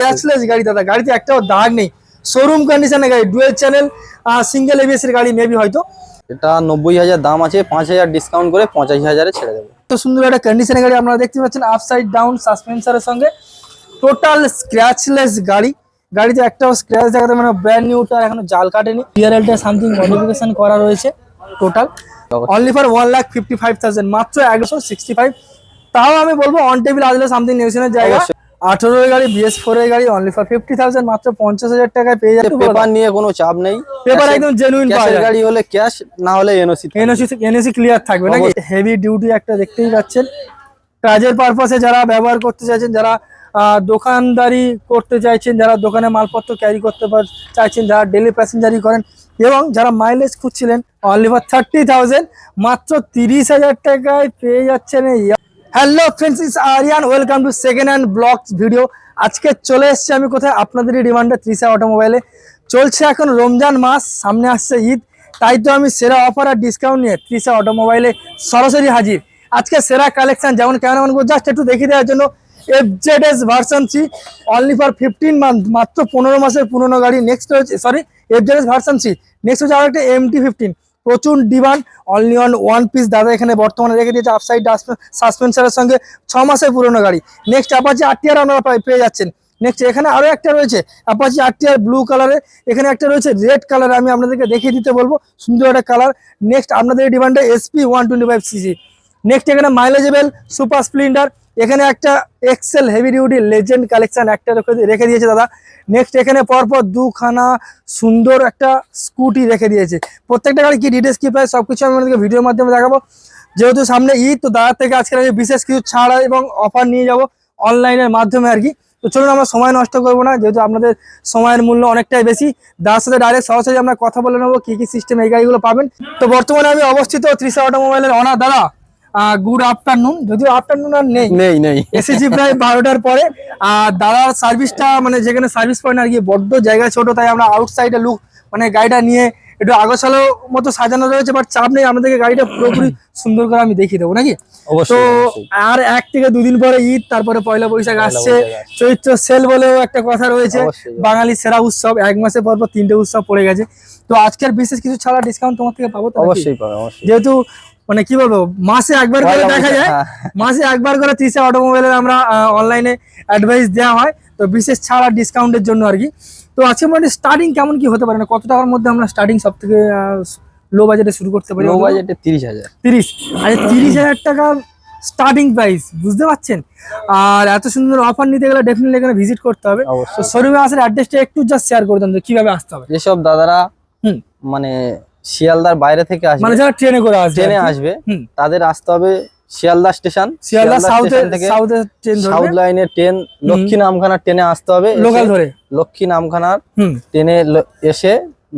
Cashless গাড়ি দাদা গাড়িতে একটাও দাগ নেই। শোরুম কন্ডিশনের গাড়ি ডুয়েল চ্যানেল সিঙ্গেল এবিএস এর গাড়ি মেবি হয়তো। এটা নব্বই হাজার দাম আছে পাঁচ হাজার ডিসকাউন্ট করে পঁচাশি হাজারে ছেড়ে দেবো। তো সুন্দর একটা কন্ডিশনের গাড়ি আপনারা দেখতে পাচ্ছেন আপসাইড ডাউন সাসপেন্সারের সঙ্গে। টোটাল স্ক্র্যাচলেস গাড়ি। গাড়িতে একটাও স্ক্র্যাচ দেখাতে মানে ব্র্যান্ড নিউটা এখনও জাল কাটেনি। টিআরএলটা সামথিং মডিফিকেশন করা রয়েছে total only for one lakh fifty five thousand মাত্র একশো সিক্সটি ফাইভ তাও আমি বলব অন টেবিল আসলে সামথিং নেগোসিয়েশনের জায়গা। অবশ্যই। আঠারো এর গাড়ি বিএস ফোর এর গাড়ি অনলি ফর ফিফটি থাউজেন্ড মাত্র পঞ্চাশ হাজার টাকায় পেয়ে যাবে। পেপার নিয়ে কোনো চাপ নেই। পেপার একদম জেনুইন গাড়ি হলে ক্যাশ না হলে এনওসি এনওসি এনএসি ক্লিয়ার থাকবে নাকি? হেভি ডিউটি একটা দেখতেই পাচ্ছেন। কাজের পারপাসে যারা ব্যবহার করতে চাইছেন যারা দোকানদারি করতে চাইছেন যারা দোকানে মালপত্র ক্যারি করতে চাইছেন যারা ডেলি প্যাসেঞ্জারি করেন এবং যারা মাইলেজ খুঁজছিলেন অনলি ফর থার্টি থাউজেন্ড মাত্র তিরিশ হাজার টাকায় পেয়ে যাচ্ছেন এই hello friends is Aryan welcome to second hand vlogs video আজকে চলে এসেছি আমি কোথায়? আপনাদেরই ডিমান্ডে ত্রিশা অটোমোবাইলে চলছে এখন রমজান মাস, সামনে আসছে ঈদ। তাই তো আমি সেরা অফার আর ডিসকাউন্ট নিয়ে ত্রিশা অটোমোবাইলে সরাসরি হাজির। আজকে সেরা কালেকশন যেমন কেন কেমন জাস্ট একটু দেখিয়ে দেওয়ার জন্য F Z S version three only for fifteen month মাত্র পনেরো মাসের পুরনো গাড়ি। নেক্সট হচ্ছে sorry F Z S version three next হচ্ছে আরেকটা এম টি ফিফটিন প্রচুর demand only on one piece দাদা এখানে বর্তমানে রেখে দিয়েছে আপসাইড সাসপেন্সারের সঙ্গে ছ মাসের পুরনো গাড়ি। নেক্সট অ্যাপাচি আরটিআর আপনারা পাই- পেয়ে যাচ্ছেন। নেক্সট এখানে আরও একটা রয়েছে অ্যাপাচি আরটিআর ব্লু কালারে এখানে একটা রয়েছে রেড কালার আমি আপনাদেরকে দেখিয়ে দিতে বলব, সুন্দর একটা কালার নেক্সট আপনাদের ডিমান্ডে SP one twenty five CC next এখানে মাইলেজেবেল সুপার স্প্লেন্ডার এখানে একটা Excel heavy duty legend collection একটা রেখে- দিয়েছে দাদা। নেক্সট এখানে পরপর দুখানা সুন্দর একটা স্কুটি রেখে দিয়েছে। প্রত্যেকটা গাড়ি কি ডিটেলস কি প্রায় সবকিছু আমি আপনাদেরকে ভিডিওর মাধ্যমে দেখাবো। যেহেতু সামনে ঈদ, তো দাদার থেকে আজকে আমি বিশেষ কিছু ছাড় এবং অফার নিয়ে যাব অনলাইনের মাধ্যমে আর কি। তো চলুন, আমরা সময় নষ্ট করব না, যেহেতু আপনাদের সময়ের মূল্য অনেকটাই বেশি। দাদার সাথে ডাইরেক্ট সরাসরি আমরা কথা বলে নেব, কি কি সিস্টেম এই গাড়িগুলো পাবেন। তো বর্তমানে আমি অবস্থিত ত্রিশা অটোমোবাইলের অনার দাদা। গুড আফটারনুন যদিও আফটারনুন আর নেই। নেই নেই। এসেছি প্রায় বারোটার পরে আর দাদার সার্ভিসটা মানে যেখানে সার্ভিস পয়েন্ট আর কি বড্ড জায়গা ছোট তাই আমরা আউটসাইডে লুক মানে গাড়িটা নিয়ে একটু আগোছালো মতো সাজানো রয়েছে বাট চাপ নেই আপনাদেরকে গাড়িটা পুরোপুরি সুন্দর করে আমি দেখিয়ে দেবো নাকি? তো। আর এক থেকে দুদিন পরে ঈদ তারপরে পয়লা বৈশাখ আসছে। চৈত্র সেল বলেও একটা কথা রয়েছে। বাঙালির সেরা উৎসব এক মাসের পর পর তিনটে উৎসব পড়ে গেছে। তো আজকের বিশেষ কিছু ছাড়া ডিসকাউন্ট তোমার থেকে পাবো তো অবশ্যই পাবে অবশ্যই। যেহেতু মানে কি বলব মাসে একবার করে দেখা যায়। হ্যাঁ। মাসে একবার করে তিরিশে অটোমোবাইলের আমরা অনলাইনে অ্যাডভাইস দেওয়া হয়। তো বিশেষ ছাড়া ডিসকাউন্টের জন্য আর কি। তো আজকে মানে স্টার্টিং কেমন কি হতে পারে? না কত টাকার মধ্যে আমরা স্টার্টিং সব থেকে লো বাজেটে শুরু করতে পারি? লো বাজেটে তিরিশ হাজার। তিরিশ। আচ্ছা তিরিশ হাজার টাকা স্টার্টিং প্রাইস বুঝতে পারছেন? আর এত সুন্দর অফার নিতে গেলে ডেফিনেটলি এখানে ভিজিট করতে হবে। তো শোরুমে আসার অ্যাড্রেসটা একটু জাস্ট শেয়ার করে দেন কীভাবে আসতে হবে। যেসব দাদারা হুম। মানে শিয়ালদার বাইরে থেকে আসবে। মানে যারা ট্রেনে করে আসবে ট্রেনে আসবে। তাদের আসতে হবে শিয়ালদা স্টেশন। শিয়ালদা সাউথে থেকে সাউথে ট্রেন ধরে সাউথ লাইনের ট্রেন লক্ষ্মী নামখানার ট্রেনে আসতে হবে। লোকাল ধরে। লক্ষ্মী নামখানার ট্রেনে এসে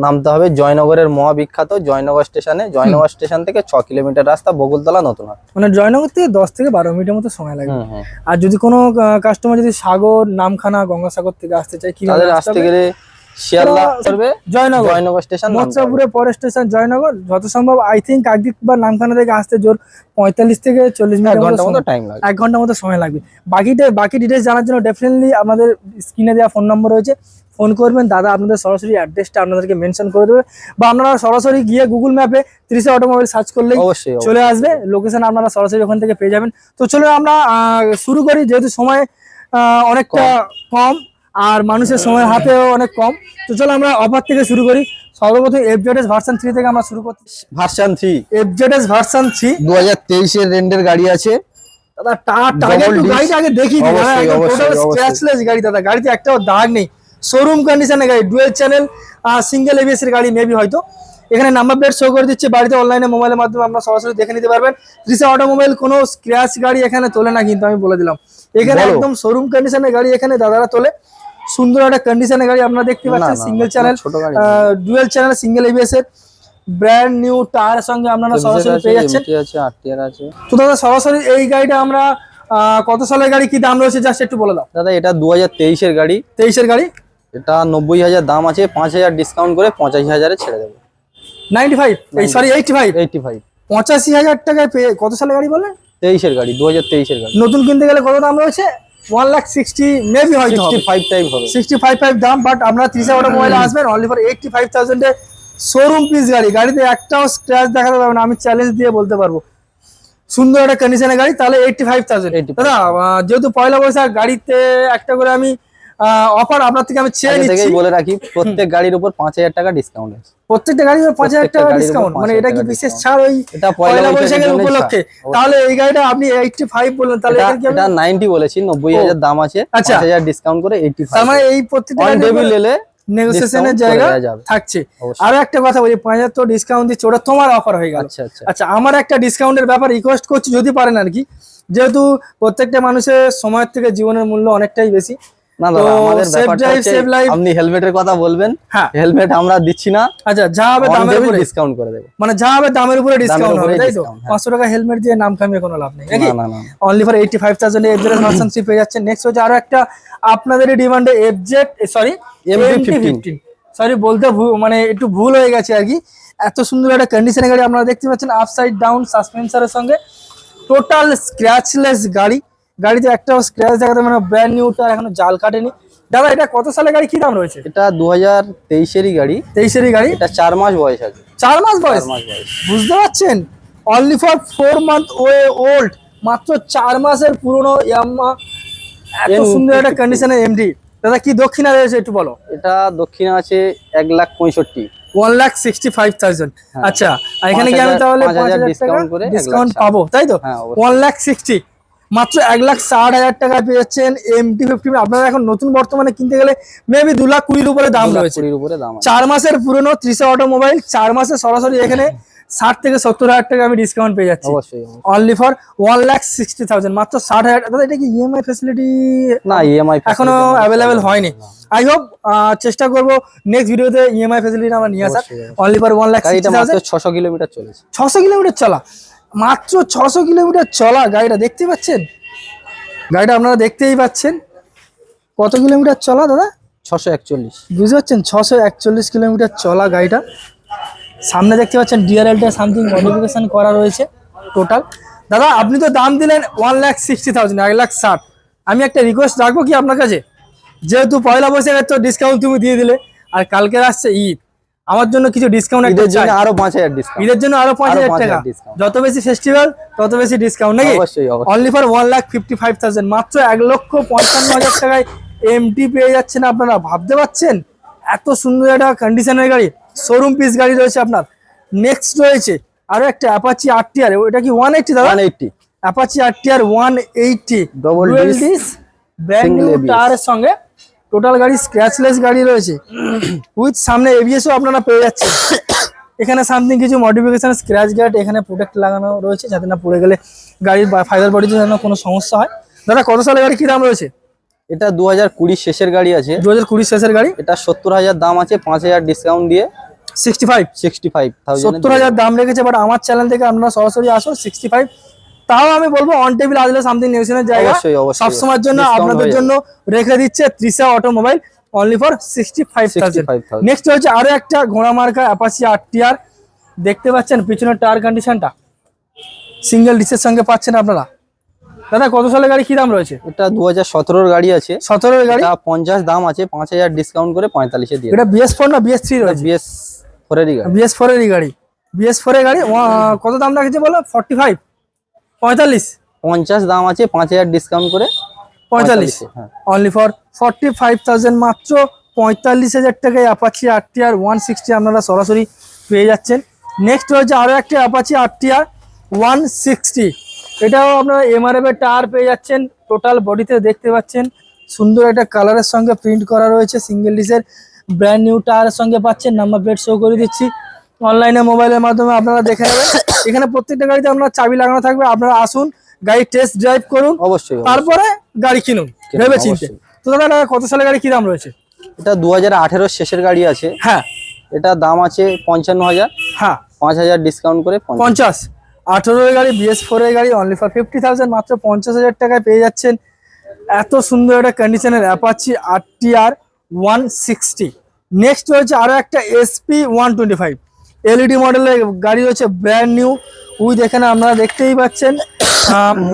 নামতে হবে জয়নগরের মহাবিখ্যাত জয়নগর স্টেশনে। জয়নগর স্টেশন থেকে ছ কিলোমিটার রাস্তা বগুলতলা নতুন মানে জয়নগর থেকে দশ থেকে বারো মিনিটের মতো সময় লাগবে। আর যদি কোনো কাস্টমার যদি সাগর নামখানা গঙ্গাসাগর থেকে আসতে চায় কি তাদের আসতে গেলে শিয়ালদা করবে? জয়নগর। জয়নগর স্টেশন জয়নগর। যত সম্ভব আই থিঙ্ক একদিক বা নামখানা থেকে আসতে জোর পঁয়তাল্লিশ থেকে চল্লিশ এক মিনিট ঘণ্টা মতো টাইম লাগবে। এক মতো সময় লাগবে। বাকিটা বাকি ডিটেলস জানার জন্য ডেফিনেটলি আমাদের স্ক্রিনে দেওয়া ফোন নম্বর রয়েছে। ফোন করবেন। দাদা আপনাদের সরাসরি অ্যাড্রেসটা আপনাদেরকে মেনশন করে দেবে। বা আপনারা সরাসরি গিয়ে গুগল ম্যাপে ত্রিশে অটোমোবাইল সার্চ করলেই অবশ্যই। চলে আসবে। লোকেশন আপনারা সরাসরি ওখান থেকে পেয়ে যাবেন। তো চলো আমরা শুরু করি। যেহেতু সময় আহ, অনেকটা কম আর মানুষের সময় হাতেও অনেক কম। তো চলো আমরা অফার থেকে শুরু করি। সর্বপ্রথম এফজেডএস ভার্সন থ্রি থেকে আমরা শুরু করছি version three F Z S version three দু হাজার তেইশের রেন্ডের গাড়ি আছে। দাদা। গাড়িটা আগে দেখি। স্ক্র্যাচলেস গাড়ি দাদা। গাড়িতে একটাও দাগ নেই। শোরুম কন্ডিশনের গাড়ি ডুয়েল চ্যানেল সিঙ্গেল এবিএস এর গাড়ি মেবি হয়তো। এখানে নাম্বার প্লেট শো করে দিচ্ছে। বাড়িতে অনলাইনে মোবাইলের মাধ্যমে আপনারা সরাসরি দেখে নিতে পারবেন। ত্রিশা অটোমোবাইল কোনো স্ক্র্যাচ গাড়ি এখানে তোলে না কিন্তু আমি বলে দিলাম। এখানে একদম শোরুম কন্ডিশনের গাড়ি এখানে দাদারা তোলে। সুন্দর একটা কন্ডিশনের গাড়ি আপনারা দেখতে পাচ্ছেন single channel dual channel single ABS এর। ব্র্যান্ড নিউ টায়ার সঙ্গে আপনারা সরাসরি পেয়ে যাচ্ছেন। আছে তো দাদা সরাসরি এই গাড়িটা আমরা কত সালের গাড়ি? কি দাম রয়েছে? জাস্ট একটু বলে দাও। দাদা এটা দু হাজার তেইশের গাড়ি। তেইশের গাড়ি? এটা নব্বই হাজার দাম আছে পাঁচ হাজার ডিসকাউন্ট করে পঁচাশি হাজারে ছেড়ে দেবো। নাইনটি ফাইভ এই sorry eighty five eighty five পঁচাশি হাজার টাকায় পেয়ে কত সালের গাড়ি বললেন তেইশের গাড়ি দু হাজার তেইশের গাড়ি। নতুন কিনতে গেলে কত দাম রয়েছে? ওয়ান লাখ সিক্সটি মেবি হয়তো সিক্সটি ফাইভ টাইপ হবে। সিক্সটি ফাইভ ফাইভ দাম বাট আপনারা ত্রিশ হাজার মোবাইলে আসবেন অনলি ফর এইটটি ফাইভ থাউজেন্ডে শোরুম পিস গাড়ি। গাড়িতে একটাও স্ক্র্যাচ দেখাতে পারবেন আমি চ্যালেঞ্জ দিয়ে বলতে পারব। সুন্দর একটা কন্ডিশনের গাড়ি তাহলে এইটটি ফাইভ থাউজেন্ড 85,000 দাদা যেহেতু পয়লা বৈশাখ গাড়িতে একটা করে আমি অফার আপনার থেকে আমি চেয়ে নিচ্ছি। বলে রাখি প্রত্যেক গাড়ির উপর পাঁচ হাজার টাকা ডিসকাউন্ট আছে। প্রত্যেকটা গাড়ির পাঁচ হাজার টাকা ডিসকাউন্ট মানে এটা কি বিশেষ ছাড় ওই এটা পয়লা বৈশাখের উপলক্ষে? তাহলে এই গাড়িটা আপনি এইটটি ফাইভ বললেন তাহলে এটা কি এটা নাইনটি বলেছি নব্বই হাজার দাম আছে পাঁচ আচ্ছা। হাজার ডিসকাউন্ট করে এইটি তার মানে এই প্রত্যেকটা অন গাড়ির টেবিল এলে নেগোসিয়েশনের জায়গা। থাকছে। আরও একটা কথা বলি পাঁচ হাজার তো ডিসকাউন্ট দিচ্ছে ওটা তোমার অফার হয়ে গেল। আচ্ছা আচ্ছা। আচ্ছা আমার একটা ডিসকাউন্টের ব্যাপার রিকোয়েস্ট করছি যদি পারেন আর কি। যেহেতু প্রত্যেকটা মানুষের সময়ের থেকে জীবনের মূল্য অনেকটাই বেশি না দাদা আমাদের ব্যাপারটা drive, হচ্ছে আপনি হেলমেটের কথা বলবেন। হ্যাঁ। হেলমেট আমরা দিচ্ছি না। আচ্ছা যা হবে দামের উপরে। ডিসকাউন্ট করে দেবো। মানে যা হবে দামের উপরে ডিসকাউন্ট হবে তাই তো? discount, হ্যাঁ। টাকা হেলমেট দিয়ে নাম কামিয়ে কোনো লাভ নেই নাকি? না না না অনলি ফর এফজেড ভার্সন পেয়ে যাচ্ছে নেক্সট হচ্ছে আরও একটা আপনাদেরই ডিমান্ডে এফজেড সরি সরি বলতে মানে একটু ভুল হয়ে গেছে আর কি। এত সুন্দর একটা কন্ডিশনের গাড়ি আপনারা দেখতে পাচ্ছেন আপসাইড ডাউন সাসপেন্সারের সঙ্গে। টোটাল স্ক্র্যাচলেস গাড়ি। গাড়িতে একটাও স্ক্র্যাচ দেখাতে মানে ব্র্যান্ড নিউ টার এখনও জাল কাটেনি। দাদা এটা কত সালে গাড়ি? কি দাম রয়েছে? এটা দু হাজার তেইশেরই গাড়ি। তেইশেরই গাড়ি? এটা চার মাস বয়স আছে। চার মাস বয়স? বুঝতে পারছেন? Only for four month way old মাত্র চার মাসের পুরনো ইয়াম্মা এত সুন্দর একটা কন্ডিশনের এমডি দাদা কি দক্ষিণা রয়েছে একটু বলো? এটা দক্ষিণে আছে এক লাখ পঁয়ষট্টি। One lakh sixty five thousand. আচ্ছা আর এখানে কি আমি তাহলে 5,000 পাঁচ হাজার টাকা discount করে এক লাখ ডিসকাউন্ট। পাবো তাই তো? ওয়ান লাখ সিক্সটি মাত্র এক লাখ ষাট হাজার টাকা পেয়েছেন এমটি ফিফটি আপনারা এখন নতুন বর্তমানে কিনতে গেলে মেবি দু লাখ কুড়ির উপরে দাম রয়েছে। কুড়ির উপরে দাম চার মাসের পুরনো ত্রিশে অটোমোবাইল চার মাসে সরাসরি এখানে ষাট থেকে সত্তর হাজার টাকা আমি ডিসকাউন্ট পেয়ে যাচ্ছি। Only for one lakh sixty thousand মাত্র ষাট হাজার দাদা এটা কি ইএমআই ফেসিলিটি না ইএমআই এখনও অ্যাভেলেবেল হয়নি। আই হোপ চেষ্টা করব নেক্সট ভিডিওতে ইএমআই ফেসিলিটি আমরা নিয়ে আসার। Only for one lakh sixty thousand ছশো কিলোমিটার চলেছে। ছশো কিলোমিটার চলা। মাত্র ছশো কিলোমিটার চলা গাড়িটা দেখতে পাচ্ছেন? গাড়িটা আপনারা দেখতেই পাচ্ছেন। কত কিলোমিটার চলা দাদা? ছশো একচল্লিশ। বুঝতে পারছেন? ছশো একচল্লিশ কিলোমিটার চলা গাড়িটা। সামনে দেখতে পাচ্ছেন ডিআরএলটা সামথিং মডিফিকেশন করা রয়েছে টোটাল দাদা আপনি তো দাম দিলেন ওয়ান লাখ সিক্সটি থাউজেন্ড এক লাখ ষাট। আমি একটা রিকোয়েস্ট রাখব কি আপনার কাছে? যেহেতু পয়লা বৈশাখের তো ডিসকাউন্ট তুমি দিয়ে দিলে আর কালকে আসছে ঈদ। আমার জন্য কিছু ডিসকাউন্ট একটা জন্য চাই। আরও পাঁচ হাজার ডিসকাউন্ট ঈদের জন্য আরও পাঁচ হাজার 5,000 টাকা। যত বেশি ফেস্টিভ্যাল তত বেশি ডিসকাউন্ট নাকি? অবশ্যই only for one lakh fifty five thousand মাত্র এক লক্ষ পঞ্চান্ন হাজার টাকায় এমটি পেয়ে যাচ্ছেন আপনারা। ভাবতে পারছেন? এত সুন্দর একটা কন্ডিশনের গাড়ি। শোরুম পিস গাড়ি রয়েছে আপনার। নেক্সট রয়েছে আরও একটা অ্যাপাচি আর টি আর ওটা কি ওয়ান এইটটি দাদা? One eighty Apache R T R one eighty Double disc, brand new টায়ারের সঙ্গে টোটাল গাড়ি স্ক্র্যাচলেস গাড়ি রয়েছে। উইথ সামনে এবিএসও আপনারা পেয়ে যাচ্ছেন। এখানে সামথিং কিছু মডিফিকেশন স্ক্র্যাচ গার্ড এখানে প্রোটেক্ট লাগানো রয়েছে যাতে না পড়ে গেলে গাড়ির ফাইবার বডিতে যেন কোনো সমস্যা হয়। দাদা কত সালে গাড়ি কি দাম রয়েছে? এটা দু হাজার কুড়ি শেষের গাড়ি আছে। দু হাজার কুড়ি শেষের গাড়ি? এটা সত্তর হাজার দাম আছে পাঁচ হাজার ডিসকাউন্ট দিয়ে। সিক্সটি ফাইভ সিক্সটি ফাইভ সত্তর হাজার দাম রেখেছে বাট আমার চ্যানেল থেকে আপনারা সরাসরি আসুন সিক্সটি ফাইভ তাও আমি বলব অন টেবিল আসলে সামথিং নিউশনের জায়গা। সবসময়ের জন্য আপনাদের জন্য রেখে দিচ্ছে Trisha automobile only for sixty five thousand 65,000 next হচ্ছে আরও একটা ঘোড়া মার্কা অ্যাপাচি আর টিআর দেখতে পাচ্ছেন পিছনের টায়ার কন্ডিশনটা সিঙ্গেল ডিসের সঙ্গে পাচ্ছেন আপনারা। দাদা কত সালে গাড়ি? কি দাম রয়েছে? এটা দু হাজার সতেরোর গাড়ি আছে। সতেরোর গাড়ি? পঞ্চাশ দাম আছে পাঁচ হাজার ডিসকাউন্ট করে পঁয়তাল্লিশে দিয়ে এটা বিএস ফোর না বিএস থ্রি রয়েছে? বিএস ফোরেরই গাড়ি। বিএস ফোর এরই গাড়ি। বিএস ফোর এর গাড়ি কত দাম রাখেছে বলো? ফর্টি ফাইভ পঁয়তাল্লিশ। পঞ্চাশ দাম আছে পাঁচ হাজার ডিসকাউন্ট করে পঁয়তাল্লিশ। Only for forty five thousand মাত্র পঁয়তাল্লিশ হাজার টাকায় Apache R T R one sixty আপনারা সরাসরি পেয়ে যাচ্ছেন। নেক্সট হচ্ছে আরও একটি Apache R T R one sixty এটাও আপনারা এমআরএফ এর টায়ার পেয়ে যাচ্ছেন। টোটাল বডিতে দেখতে পাচ্ছেন। সুন্দর একটা কালারের সঙ্গে প্রিন্ট করা রয়েছে। সিঙ্গেল ডিসের ব্র্যান্ড নিউ টায়ারের সঙ্গে পাচ্ছেন। নাম্বার প্লেট শো করে দিচ্ছি। অনলাইনে মোবাইলের মাধ্যমে আপনারা দেখে নেবেন। এখানে প্রত্যেকটা গাড়িতে আপনার চাবি লাগানো থাকবে। আপনারা আসুন গাড়ি টেস্ট ড্রাইভ করুন। অবশ্যই। তারপরে গাড়ি কিনুন ভেবে চিনতে। তো দাদা কত সালে গাড়ি? কি দাম রয়েছে? এটা দু হাজার শেষের গাড়ি আছে। হ্যাঁ। এটা দাম আছে পঞ্চান্ন হাজার। হ্যাঁ। পাঁচ হাজার ডিসকাউন্ট করে পঞ্চাশ। আঠেরোর গাড়ি বিএস ফোর এর গাড়ি অনলি ফর ফিফটি থাউজেন্ড মাত্র পঞ্চাশ হাজার টাকায় পেয়ে যাচ্ছেন। এত সুন্দর একটা কন্ডিশনের Apache R T R one sixty next রয়েছে আরও একটা SP one twenty five LED মডেলের গাড়ি রয়েছে ব্র্যান্ড নিউ উইথ এখানে আপনারা দেখতেই পাচ্ছেন।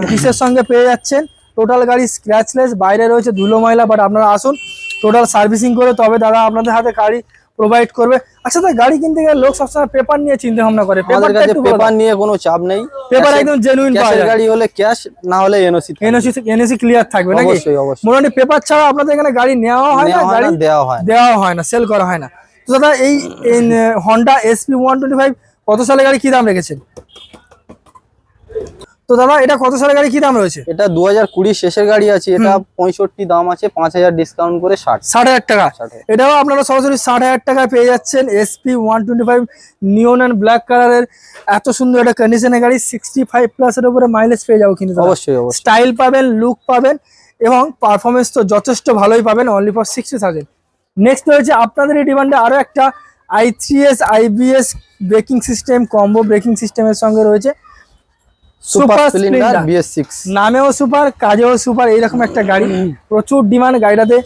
কিসের সঙ্গে পেয়ে যাচ্ছেন? টোটাল গাড়ি স্ক্র্যাচলেস বাইরে রয়েছে ধুলো ময়লা বাট আপনারা আসুন। টোটাল সার্ভিসিং করে তবে দাদা আপনাদের হাতে গাড়ি প্রোভাইড করবে। আচ্ছা দাদা গাড়ি কিনতে গেলে লোক সবসময় পেপার নিয়ে চিন্তা ভাবনা করে। আমাদের কাছে পেপার নিয়ে কোনো চাপ নেই। পেপার একদম জেনুইন পাওয়া গাড়ি হলে ক্যাশ না হলে এনওসি এনওসি এনএসি ক্লিয়ার থাকবে নাকি? অবশ্যই অবশ্যই। মোটামুটি পেপার ছাড়া আপনাদের এখানে গাড়ি নেওয়া হয় না গাড়ি দেওয়া হয় দেওয়া হয় না সেল করা হয় না। তো দাদা এই Honda SP one twenty five কত সালে গাড়ি কি দাম রেখেছেন? তো দাদা এটা কত সালে গাড়ি কি দাম রয়েছে? এটা দু হাজার কুড়ি শেষের গাড়ি আছে এটা পঁয়ষট্টি দাম আছে পাঁচ হাজার ডিসকাউন্ট করে ষাট। ষাট হাজার টাকা। এটাও আপনারা সরাসরি ষাট হাজার টাকায় পেয়ে যাচ্ছেন SP one twenty five neon and black কালারের এত সুন্দর একটা কন্ডিশনের গাড়ি সিক্সটি ফাইভ প্লাসের উপরে মাইলেজ পেয়ে যাব কিন্তু অবশ্যই অবশ্যই। স্টাইল পাবেন লুক পাবেন এবং পারফরমেন্স তো যথেষ্ট ভালোই পাবেন only for sixty thousand next রয়েছে আপনাদের এই ডিমান্ডে আরও একটা I three S IBS braking system combo braking সিস্টেমের সঙ্গে রয়েছে। সুপার স্প্লেন্ডার নামেও সুপার কাজেও সুপার এইরকম একটা গাড়ি। প্রচুর ডিমান্ড গাড়িটাতে।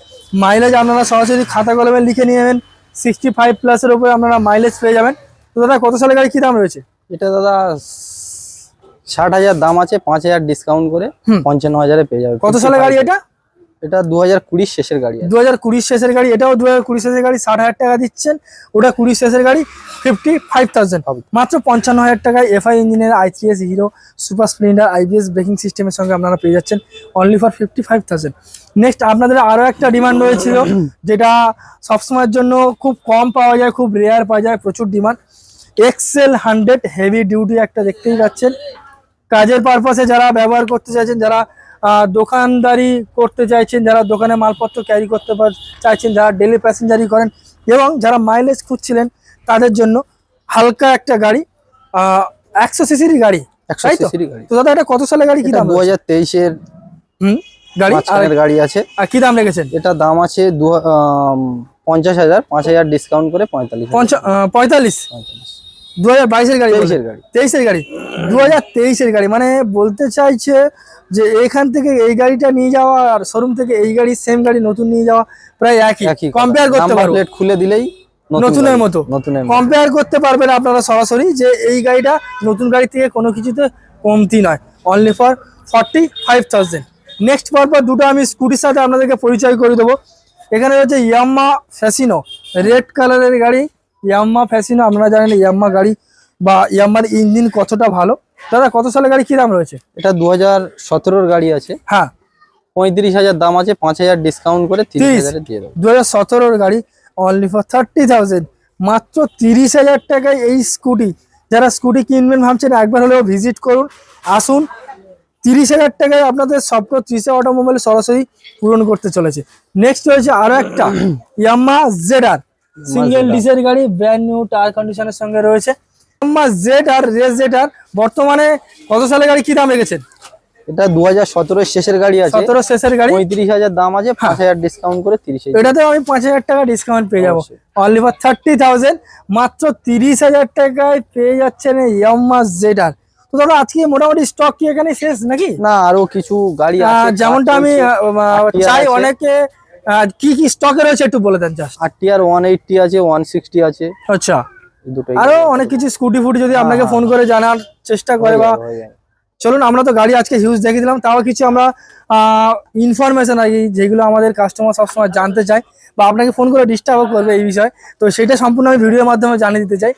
মাইলেজ আপনারা সরাসরি খাতা কলমে লিখে নিয়ে নেবেন। সিক্সটি ফাইভ প্লাসের উপরে আপনারা মাইলেজ পেয়ে যাবেন। তো দাদা কত সালে গাড়ি কি দাম রয়েছে? এটা দাদা ষাট হাজার দাম আছে পাঁচ হাজার ডিসকাউন্ট করে পঞ্চান্ন হাজারে পেয়ে যাবে। কত সালে গাড়ি এটা? এটা দু হাজার কুড়ির শেষের গাড়ি দু হাজার কুড়ির শেষের গাড়ি এটাও দু হাজার কুড়ি শেষের গাড়ি ষাট হাজার টাকা দিচ্ছেন। ওটা কুড়ি শেষের গাড়ি ফিফটি ফাইভ থাউজেন্ড মাত্র পঞ্চান্ন হাজার টাকায় এফআই ইঞ্জিনের S Hero Super Splendor IBS braking সিস্টেমের সঙ্গে আপনারা পেয়ে যাচ্ছেন। Only for fifty five thousand next আপনাদের আরও একটা ডিমান্ড রয়েছিল যেটা সবসময়ের জন্য খুব কম পাওয়া যায় খুব রেয়ার পাওয়া যায় প্রচুর demand XL hundred heavy duty একটা দেখতেই পাচ্ছেন। কাজের পারপাসে যারা ব্যবহার করতে চাইছেন যারা দোকানদারি করতে চাইছেন যারা দোকানে মালপত্র ক্যারি করতে চাইছেন যারা ডেলি প্যাসেঞ্জারি করেন এবং যারা মাইলেজ খুঁজছিলেন তাদের জন্য হালকা একটা গাড়ি একশো সিসির গাড়ি একশো তাই তো? তো দাদা এটা কত সালে গাড়ি? কি দাম দু হাজার তেইশের হুম? গাড়ি? আর গাড়ি আছে। আর কি দাম রেখেছেন? এটা দাম আছে দু পঞ্চাশ হাজার পাঁচ হাজার ডিসকাউন্ট করে পঁয়তাল্লিশ পঁয়তাল্লিশ। পঁয়তাল্লিশ। দু হাজার বাইশের গাড়ি তেইশের গাড়ি। দু হাজার তেইশের গাড়ি। মানে বলতে চাইছে যে এখান থেকে এই গাড়িটা নিয়ে যাওয়া আর শোরুম থেকে এই গাড়ি সেম গাড়ি নতুন নিয়ে যাওয়া প্রায় একই। কম্পেয়ার করতে পারব। প্লেট খুলে দিলেই নতুনের মতো। নতুনের মতো। কম্পেয়ার করতে পারবেন আপনারা সরাসরি যে এই গাড়িটা নতুন গাড়ি থেকে কোনো কিছুতে কমতি নয়। Only for forty five thousand next পরপর দুটো আমি স্কুটির সাথে আপনাদেরকে পরিচয় করে দেবো। এখানে রয়েছে ইয়াম্মা ফ্যাসিনো রেড কালারের গাড়ি। ইয়াম্মা ফ্যাসিনো আপনারা জানেন ইয়াম্মা গাড়ি বা ইয়াম্মার ইঞ্জিন কতটা ভালো। দাদা কত সালের গাড়ি? কি দাম রয়েছে? এটা দু হাজার সতেরোর গাড়ি আছে। হ্যাঁ। পঁয়ত্রিশ হাজার দাম আছে পাঁচ হাজার ডিসকাউন্ট করে তিরিশ 30 হাজারে দিয়ে দেবো। দু হাজার সতেরোর গাড়ি অনলি ফর থার্টি থাউজেন্ড মাত্র তিরিশ হাজার টাকায় এই স্কুটি। যারা স্কুটি কিনবেন ভাবছেন একবার হলেও ভিজিট করুন আসুন। তিরিশ হাজার টাকায় আপনাদের স্বপ্ন ত্রিশে অটোমোবাইল সরাসরি পূরণ করতে চলেছে। নেক্সট রয়েছে আরও একটা ইয়াম্মা জেড আর সিঙ্গেল ডিসের গাড়ি ব্র্যান্ড নিউ টায়ার কন্ডিশনের সঙ্গে রয়েছে। Yamaha Z R race Z R বর্তমানে কত সালের গাড়ি কি দাম রেখেছেন? এটা দু হাজার সতেরোর শেষের গাড়ি আছে। সতেরো শেষের গাড়ি। পঁয়ত্রিশ হাজার দাম আছে পাঁচ হাজার ডিসকাউন্ট করে তিরিশ এটাতে আমি পাঁচ হাজার টাকা ডিসকাউন্ট পেয়ে যাব। অনলি ফর থার্টি থাউজেন্ড মাত্র তিরিশ হাজার টাকায় পেয়ে যাচ্ছেন এই ইয়াম্মা জেডার তো দাদা আজকে মোটামুটি স্টক কি এখানে শেষ নাকি? না আরও কিছু গাড়ি যেমনটা আমি চাই অনেকে কি কি স্টকে রয়েছে একটু বলে দেন just R TR one eighty আছে ওয়ান সিক্সটি আছে। আচ্ছা। দুটোই আরও অনেক কিছু স্কুটি ফুটি যদি আপনাকে ফোন করে জানার চেষ্টা করে বা চলুন আমরা তো গাড়ি আজকে হিউজ দেখিয়ে দিলাম। তাও কিছু আমরা ইনফরমেশন আর যেগুলো আমাদের কাস্টমার সবসময় জানতে চায়। বা আপনাকে ফোন করে ডিস্টার্বও করবে এই বিষয়ে। তো সেটা সম্পূর্ণ আমি ভিডিওর মাধ্যমে জানিয়ে দিতে চাই।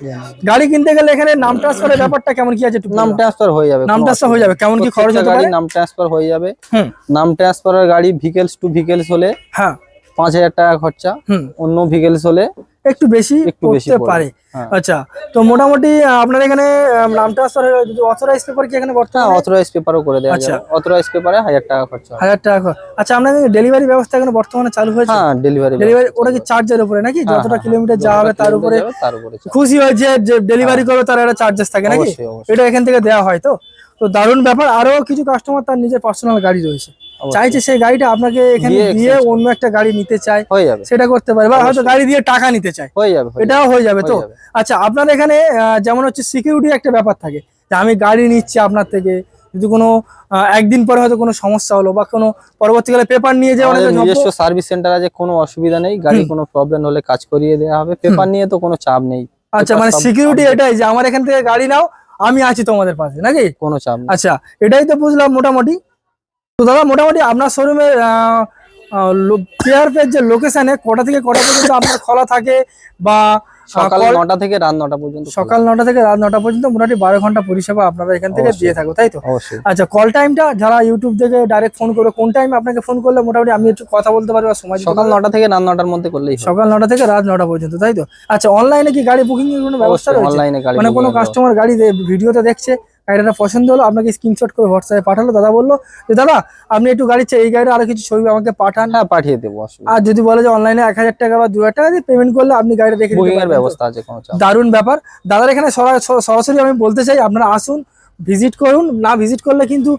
গাড়ি কিনতে গেলে এখানে নাম ট্রান্সফারের ব্যাপারটা কেমন কি আছে নাম ট্রান্সফার হয়ে যাবে নাম ট্রান্সফার হয়ে যাবে। কেমন কি খরচ হতে গাড়ি পারে? নাম ট্রান্সফার হয়ে যাবে। হুম। নাম ট্রান্সফারের গাড়ি ভিকেলস টু ভিকেলস হলে হ্যাঁ। পাঁচ হাজার টাকা খরচা। অন্য ভিকেলস হলে একটু বেশি করতে পারে। হ্যাঁ। আচ্ছা তো মোটামুটি আপনার এখানে আহ, নাম ট্রান্সফার যদি অথরাইজ পেপার কি এখানে হ্যাঁ বর্তমানে অথরাইজ পেপারও করে দেওয়া আচ্ছা। অথরাইজ পেপারে হাজার টাকা খরচা হবে। হাজার টাকা করে। আচ্ছা আপনাদের ডেলিভারি ব্যবস্থা এখানে বর্তমানে চালু হয়েছে? হ্যাঁ ডেলিভারি ডেলিভারি ওটা কি চার্জের উপরে নাকি? যতটা কিলোমিটার যাওয়া হবে তার উপরে তার উপরে খুশি হয়েছে যে ডেলিভারি করবে তার একটা চার্জেস থাকে নাকি? এটা এখান থেকে দেওয়া হয় তো? তো দারুণ ব্যাপার। আরও কিছু কাস্টমার তার নিজের পার্সোনাল গাড়ি রয়েছে। চাইছে সেই গাড়িটা আপনাকে এখানে দিয়ে অন্য একটা গাড়ি নিতে চায় হয়ে যাবে। সেটা করতে পারে বা হয়তো গাড়ি দিয়ে টাকা নিতে চায়। হয়ে যাবে এটাও হয়ে যাবে তো? আচ্ছা আপনার এখানে যেমন হচ্ছে সিকিউরিটি একটা ব্যাপার থাকে যে আমি গাড়ি নিচ্ছি আপনার থেকে যদি কোনো একদিন পরে হয়তো কোনো সমস্যা হলো বা কোনো পরবর্তীকালে পেপার নিয়ে যাওয়া নিজস্ব সার্ভিস সেন্টার আছে কোনো অসুবিধা নেই গাড়ি কোনো প্রবলেম হলে কাজ করিয়ে দেওয়া হবে। পেপার নিয়ে তো কোনো চাপ নেই। আচ্ছা মানে সিকিউরিটি এটাই যে আমার এখান থেকে গাড়ি নাও আমি আছি তোমাদের পাশে নাকি? কোনো চাপ আচ্ছা এটাই তো বুঝলাম মোটামুটি। তো দাদা মোটামুটি আপনার শোরুমে পেয়ার যে লোকেশনে কটা থেকে কটা পর্যন্ত আপনার খোলা থাকে বা সকাল নটা থেকে রাত নটা পর্যন্ত সকাল নটা থেকে রাত নটা পর্যন্ত মোটামুটি বারো ঘণ্টা পরিষেবা আপনারা এখান থেকে। দিয়ে থাকো তাই তো? আচ্ছা কল টাইমটা যারা ইউটিউব থেকে ডাইরেক্ট ফোন করবে কোন টাইমে আপনাকে ফোন করলে মোটামুটি আমি একটু কথা বলতে পারব সময় সকাল নটা থেকে রাত নটার মধ্যে করলেই সকাল নটা থেকে রাত নটা পর্যন্ত তাই তো? আচ্ছা অনলাইনে কি গাড়ি বুকিং এর কোনো ব্যবস্থা রয়েছে? অনলাইনে মানে কোনো কাস্টমার গাড়ি ভিডিওতে দেখছে? গাড়িটা পছন্দ হলো আপনাকে স্ক্রিনশট করে হোয়াটসঅ্যাপে পাঠালো দাদা বলল যে দাদা আপনি একটু গাড়ি চাই এই গাড়িটা আরও কিছু ছবি আমাকে পাঠান। হ্যাঁ পাঠিয়ে দেবো আর যদি বলে যে অনলাইনে এক হাজার টাকা বা দু হাজার টাকা দিয়ে পেমেন্ট করলে আপনি গাড়িটা রেখে দিতে? ব্যবস্থা আছে দারুণ ব্যাপার। দাদার এখানে সরা- সরাসরি আমি বলতে চাই আপনারা আসুন ভিজিট করুন না ভিজিট করলে কিন্তু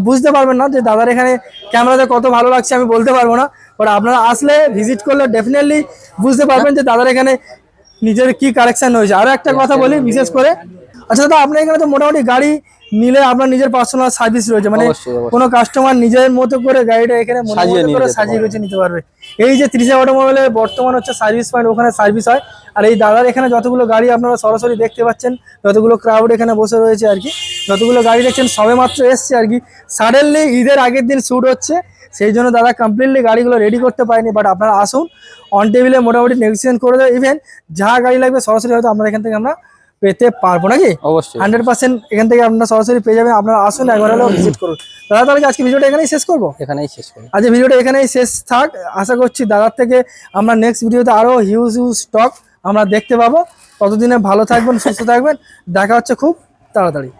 বুঝতে পারবেন না যে দাদার এখানে ক্যামেরাতে কত ভালো লাগছে আমি বলতে পারব না। বাট আপনারা আসলে ভিজিট করলে ডেফিনেটলি বুঝতে পারবেন যে দাদার এখানে নিজের কি কালেকশন হয়েছে। আরও একটা কথা বলি বিশেষ করে আচ্ছা দাদা আপনার এখানে তো মোটামুটি গাড়ি নিলে আপনার নিজের পার্সোনাল সার্ভিস রয়েছে মানে কোনো কাস্টমার নিজের মতো করে গাড়িটা এখানে সাজিয়ে মতো করে সাজিয়ে গুছিয়ে নিতে পারবে। এই যে ত্রিশা অটোমোবাইলের বর্তমান হচ্ছে সার্ভিস পয়েন্ট ওখানে সার্ভিস হয়। আর এই দাদার এখানে যতগুলো গাড়ি আপনারা সরাসরি দেখতে পাচ্ছেন যতগুলো ক্রাউড এখানে বসে রয়েছে আর কি যতগুলো গাড়ি দেখছেন সবে মাত্র এসছে আর কি। সাডেনলি ঈদের আগের দিন শ্যুট হচ্ছে সেই জন্য দাদা কমপ্লিটলি গাড়িগুলো রেডি করতে পারেনি বাট আপনারা আসুন অন টেবিলে মোটামুটি নেগোসিয়েশন করে দেবে ইভেন যা গাড়ি লাগবে সরাসরি হয়তো আমরা এখান থেকে আমরা পেতে পারব নাকি? অবশ্যই হান্ড্রেড পার্সেন্ট এখান থেকে আপনারা সরাসরি পেয়ে যাবেন আপনারা আসুন একবার হলেও ভিজিট করুন। দাদা তাহলে আজকে ভিডিওটা এখানেই শেষ করব? এখানেই শেষ করব। আজকে ভিডিওটা এখানেই শেষ থাক। আশা করছি দাদার থেকে আমরা নেক্সট ভিডিওতে আরও হিউজ হিউজ স্টক আমরা দেখতে পাবো। ততদিনে ভালো থাকবেন সুস্থ থাকবেন। দেখা হচ্ছে খুব তাড়াতাড়ি।